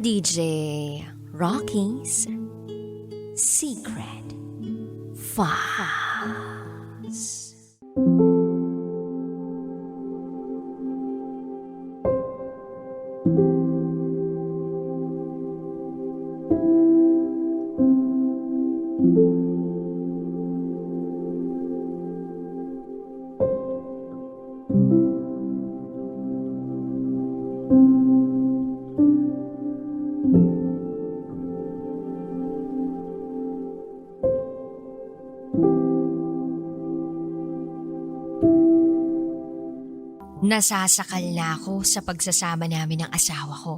for DJ Rocky's Secret Files. Nasasakal na ako sa pagsasama namin ng asawa ko.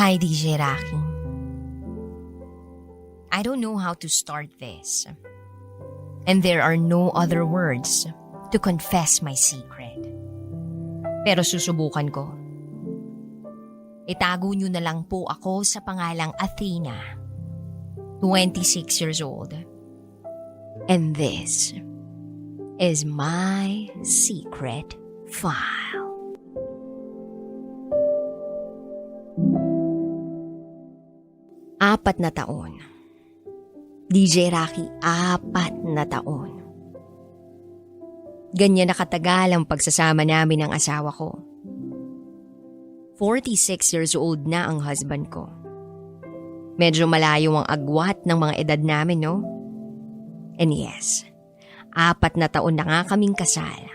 Hi, DJ Rocky. I don't know how to start this. And there are no other words to confess my secret. Pero susubukan ko. Itago niyo na lang po ako sa pangalang Athena. 26 years old. And this is my secret file. Apat na taon. DJ Rocky, apat na taon. Ganyan nakatagal ang pagsasama namin ng asawa ko. 46 years old na ang husband ko. Medyo malayo ang agwat ng mga edad namin, no? And yes, apat na taon na nga kaming kasal.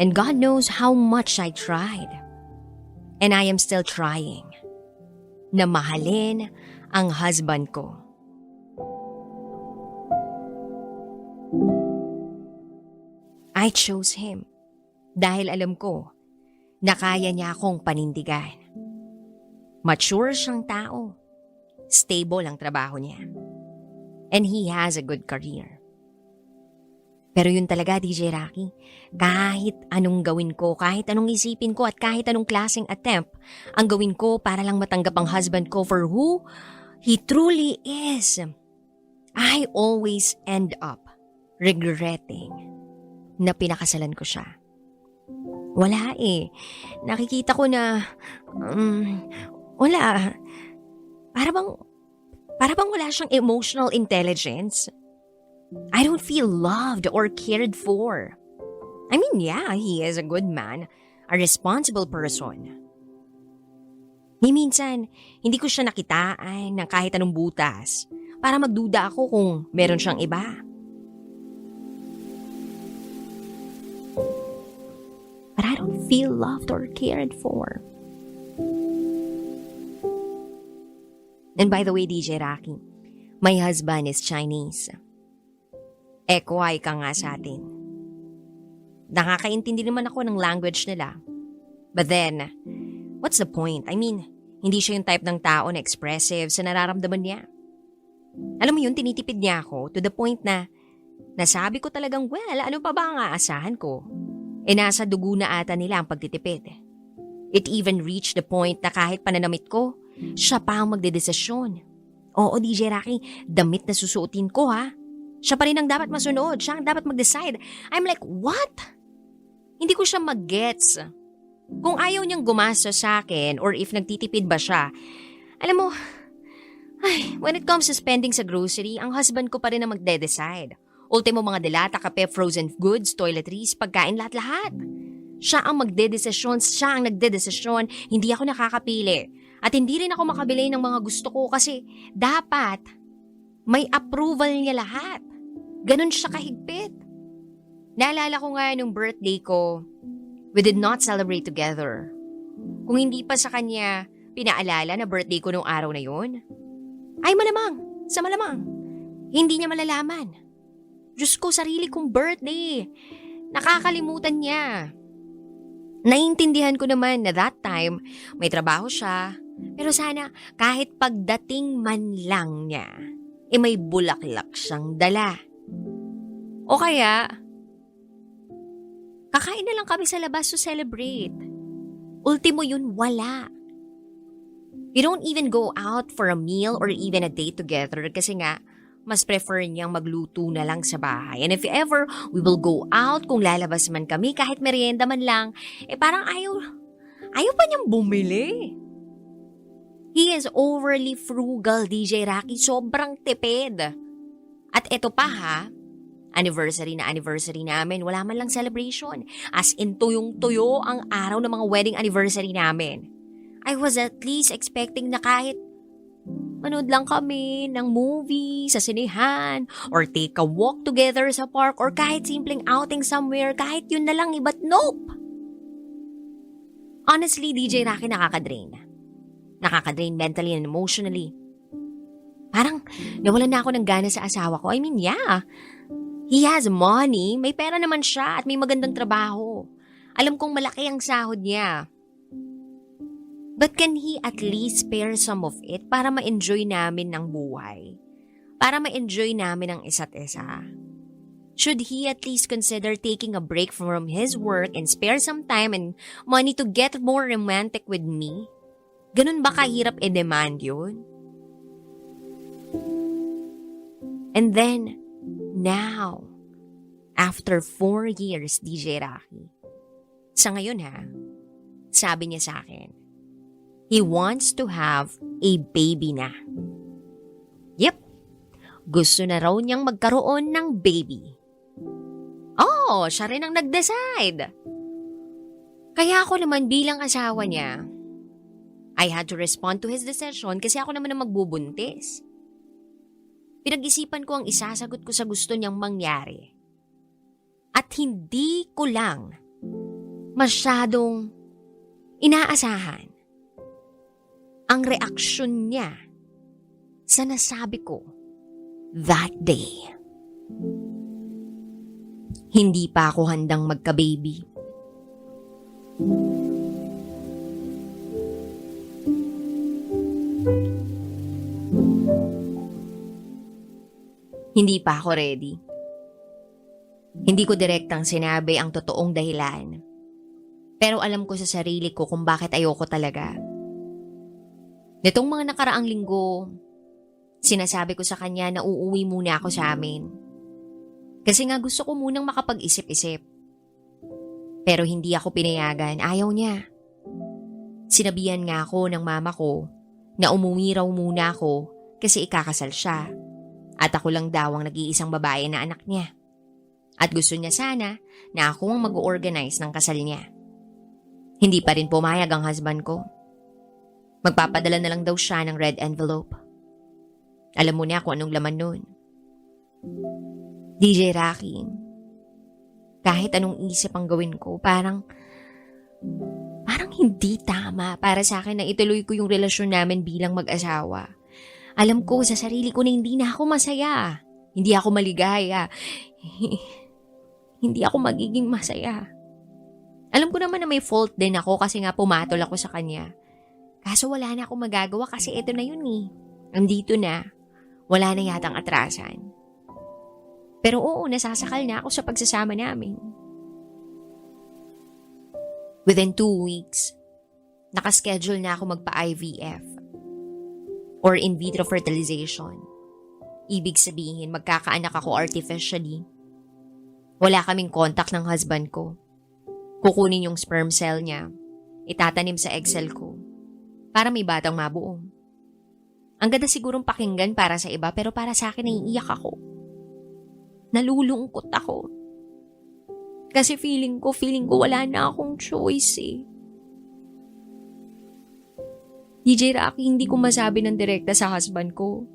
And God knows how much I tried. And I am still trying na mahalin ang husband ko. I chose him dahil alam ko na kaya niya akong panindigan. Mature siyang tao Stable ang trabaho niya. And he has a good career. Pero yun talaga, DJ Rocky, kahit anong gawin ko, kahit anong isipin ko at kahit anong klaseng attempt, ang gawin ko para lang matanggap ang husband ko for who he truly is, I always end up regretting na pinakasalan ko siya. Wala eh. Nakikita ko na, um, wala. Para bang, para bang wala siyang emotional intelligence? I don't feel loved or cared for. I mean, yeah, he is a good man, a responsible person. Ni minsan, hindi ko siya nakitaan ng kahit anong butas para magduda ako kung meron siyang iba. But I don't feel loved or cared for. And by the way, DJ Rocky, my husband is Chinese. Ekway ka nga sa atin. Nakakaintindi naman ako ng language nila. But then, what's the point? I mean, hindi siya yung type ng tao na expressive sa nararamdaman niya. Alam mo yun, tinitipid niya ako to the point na nasabi ko talagang, well, ano pa ba ang aasahan ko? E nasa dugo na ata nila ang pagtitipid. It even reached the point na kahit pananamit ko, siya pa ang magdedesisyon. Oo, DJ Rocky, damit na susuotin ko ha. Siya pa rin ang dapat masunod. Siya ang dapat mag-decide. I'm like, what? Hindi ko siya mag-gets. Kung ayaw niyang gumasa sa akin or if nagtitipid ba siya, alam mo, ay, when it comes to spending sa grocery, ang husband ko pa rin ang magde-decide. Ultimo mga delata, kape, frozen goods, toiletries, pagkain, lahat-lahat. Siya ang magdedesisyon, siya ang nagdedesisyon, hindi ako nakakapili. At hindi rin ako makabili ng mga gusto ko kasi dapat may approval niya lahat. Ganon siya kahigpit. Naalala ko nga nung birthday ko, we did not celebrate together. Kung hindi pa sa kanya pinaalala na birthday ko nung araw na yun, ay malamang, sa malamang, hindi niya malalaman. Diyos ko, sarili kong birthday. Nakakalimutan niya. Naiintindihan ko naman na that time, may trabaho siya, pero sana kahit pagdating man lang niya, eh may bulaklak siyang dala. O kaya, kakain na lang kami sa labas to celebrate. Ultimo yun, wala. We don't even go out for a meal or even a date together kasi nga, mas prefer niyang magluto na lang sa bahay. And if ever we will go out, kung lalabas man kami, kahit merienda man lang, eh parang ayaw, ayaw pa niyang bumili. He is overly frugal, DJ Rocky. Sobrang tipid. At eto pa ha, anniversary na anniversary namin, wala man lang celebration. As in tuyong-tuyo ang araw ng mga wedding anniversary namin. I was at least expecting na kahit manood lang kami ng movie sa sinehan or take a walk together sa park or kahit simpleng outing somewhere, kahit yun na lang, eh, but nope. Honestly, DJ Rocky nakakadrain. Nakakadrain mentally and emotionally. Parang nawalan na ako ng gana sa asawa ko. I mean, yeah. He has money, may pera naman siya at may magandang trabaho. Alam kong malaki ang sahod niya. But can he at least spare some of it para ma-enjoy namin ng buhay? Para ma-enjoy namin ang isa't isa? Should he at least consider taking a break from his work and spare some time and money to get more romantic with me? Ganun ba kahirap i-demand yun? And then, now, after four years, DJ Rocky, sa ngayon ha, sabi niya sa akin, he wants to have a baby na. Yep, gusto na raw niyang magkaroon ng baby. Oh, siya rin ang nag-decide. Kaya ako naman bilang asawa niya, I had to respond to his decision kasi ako naman ang magbubuntis. Pinag-isipan ko ang isasagot ko sa gusto niyang mangyari. At hindi ko lang masyadong inaasahan ang reaksyon niya sa nasabi ko that day. Hindi pa ako handang magka-baby. Hindi pa ako ready. Hindi ko direktang sinabi ang totoong dahilan. Pero alam ko sa sarili ko kung bakit ayoko talaga. Nitong mga nakaraang linggo, sinasabi ko sa kanya na uuwi muna ako sa amin. Kasi nga gusto ko munang makapag-isip-isip. Pero hindi ako pinayagan, ayaw niya. Sinabihan nga ako ng mama ko na umuwi raw muna ako kasi ikakasal siya. At ako lang daw ang nag-iisang babae na anak niya. At gusto niya sana na ako ang mag-organize ng kasal niya. Hindi pa rin pumayag ang husband ko. Magpapadala na lang daw siya ng red envelope. Alam mo na kung anong laman nun. DJ Rocky, kahit anong isip ang gawin ko, parang, parang hindi tama para sa akin na ituloy ko yung relasyon namin bilang mag-asawa. Alam ko sa sarili ko na hindi na ako masaya. Hindi ako maligaya. hindi ako magiging masaya. Alam ko naman na may fault din ako kasi nga pumatol ako sa kanya. Kaso wala na akong magagawa kasi ito na yun eh. Nandito na. Wala na yatang atrasan. Pero oo, nasasakal na ako sa pagsasama namin. Within two weeks, nakaschedule na ako magpa-IVF or in vitro fertilization. Ibig sabihin, magkakaanak ako artificially. Wala kaming contact ng husband ko. Kukunin yung sperm cell niya, itatanim sa egg cell ko, para may batang mabuo. Ang ganda sigurong pakinggan para sa iba pero para sa akin naiiyak ako. Nalulungkot ako. Kasi feeling ko, feeling ko wala na akong choice eh. DJ Rocky, hindi ko masabi ng direkta sa husband ko.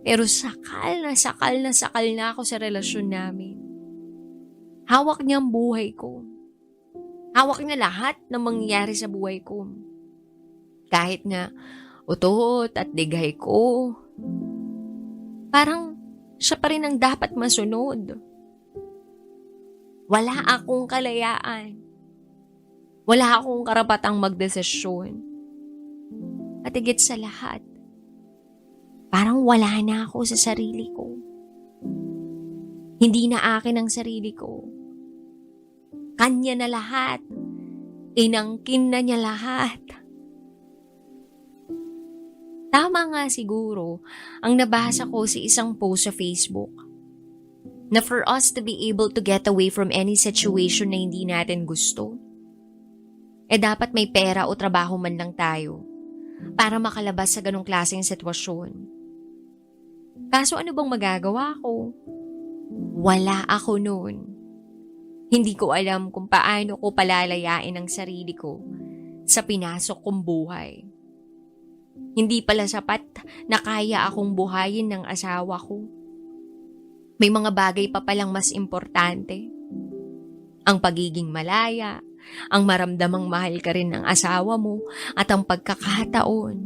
Pero sakal na sakal na sakal na ako sa relasyon namin. Hawak niya ang buhay ko. Hawak niya lahat ng mangyayari sa buhay ko. Kahit nga utot at dighay ko. Parang siya pa rin ang dapat masunod. Wala akong kalayaan. Wala akong karapatang magdesisyon. At higit sa lahat, parang wala na ako sa sarili ko. Hindi na akin ang sarili ko. Kanya na lahat. Inangkin na niya lahat. Tama nga siguro ang nabasa ko sa isang post sa Facebook na for us to be able to get away from any situation na hindi natin gusto, eh dapat may pera o trabaho man lang tayo para makalabas sa ganong klaseng sitwasyon. Kaso ano bang magagawa ko? Wala ako noon. Hindi ko alam kung paano ko palalayain ang sarili ko sa pinasok kong buhay. Hindi pala sapat na kaya akong buhayin ng asawa ko. May mga bagay pa palang mas importante. Ang pagiging malaya, ang maramdamang mahal ka rin ng asawa mo, at ang pagkakataon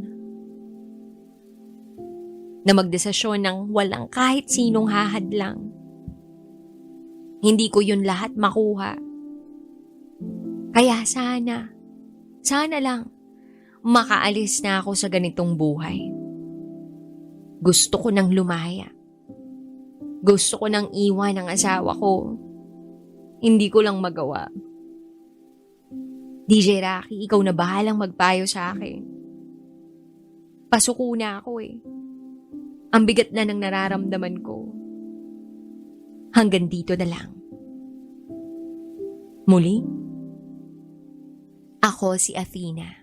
na magdesisyon ng walang kahit sinong hahadlang. Hindi ko yun lahat makuha. Kaya sana, sana lang, makaalis na ako sa ganitong buhay. Gusto ko nang lumaya. Gusto ko nang iwan ang asawa ko. Hindi ko lang magawa. DJ Rocky, ikaw na bahalang magpayo sa akin. Pasuko na ako eh. Ang bigat na ng nararamdaman ko. Hanggang dito na lang. Muli, ako si Athena.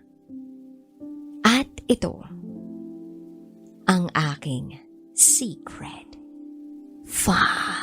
Ito, ang aking secret. Five.